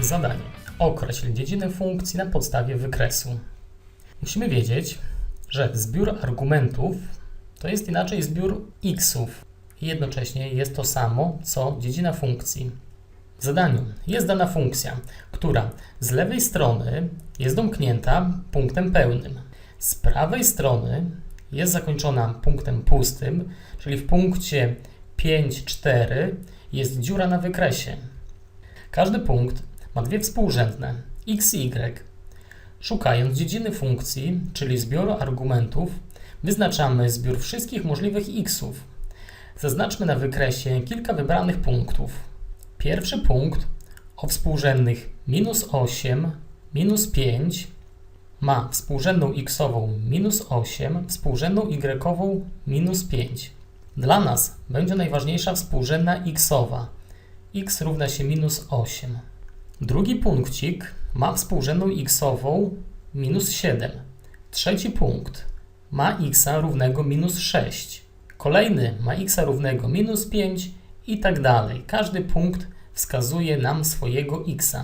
Zadanie. Określ dziedzinę funkcji na podstawie wykresu. Musimy wiedzieć, że zbiór argumentów to jest inaczej zbiór xów jednocześnie jest to samo co dziedzina funkcji. W zadaniu jest dana funkcja, która z lewej strony jest domknięta punktem pełnym. Z prawej strony jest zakończona punktem pustym, czyli w punkcie 5, 4 jest dziura na wykresie. Każdy punkt ma dwie współrzędne x i y. Szukając dziedziny funkcji, czyli zbioru argumentów, wyznaczamy zbiór wszystkich możliwych xów. Zaznaczmy na wykresie kilka wybranych punktów. Pierwszy punkt o współrzędnych minus 8, minus 5 ma współrzędną xową minus 8, współrzędną y minus 5. Dla nas będzie najważniejsza współrzędna xowa. x równa się minus 8. Drugi punkcik ma współrzędną xową minus 7. Trzeci punkt ma x równego minus 6. Kolejny ma x równego minus 5 i tak dalej. Każdy punkt wskazuje nam swojego x.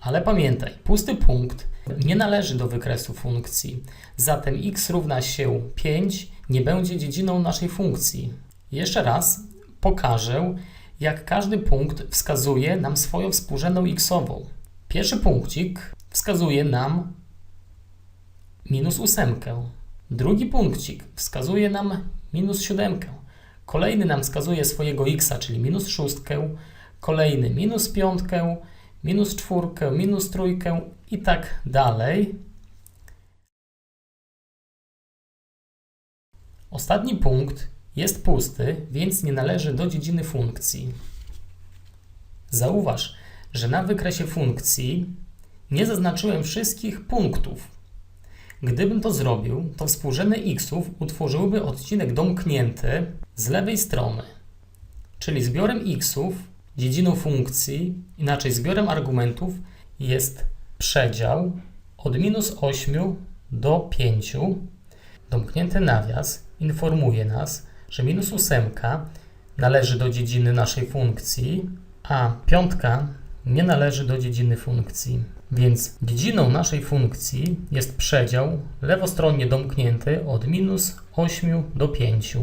Ale pamiętaj, pusty punkt nie należy do wykresu funkcji, zatem x równa się 5 nie będzie dziedziną naszej funkcji. Jeszcze raz pokażę, jak każdy punkt wskazuje nam swoją współrzędną xową. Pierwszy punkcik wskazuje nam minus ósemkę. Drugi punkcik wskazuje nam minus siódemkę. Kolejny nam wskazuje swojego x, czyli minus szóstkę. Kolejny minus piątkę, minus czwórkę, minus trójkę i tak dalej. Ostatni punkt jest pusty, więc nie należy do dziedziny funkcji. Zauważ, że na wykresie funkcji nie zaznaczyłem wszystkich punktów. Gdybym to zrobił, to współrzędne xów utworzyłyby odcinek domknięty z lewej strony, czyli zbiorem xów, dziedziną funkcji, inaczej zbiorem argumentów jest przedział od minus 8 do 5. Domknięty nawias informuje nas, że minus 8 należy do dziedziny naszej funkcji, a piątka nie należy do dziedziny funkcji. Więc dziedziną naszej funkcji jest przedział lewostronnie domknięty od minus 8 do 5.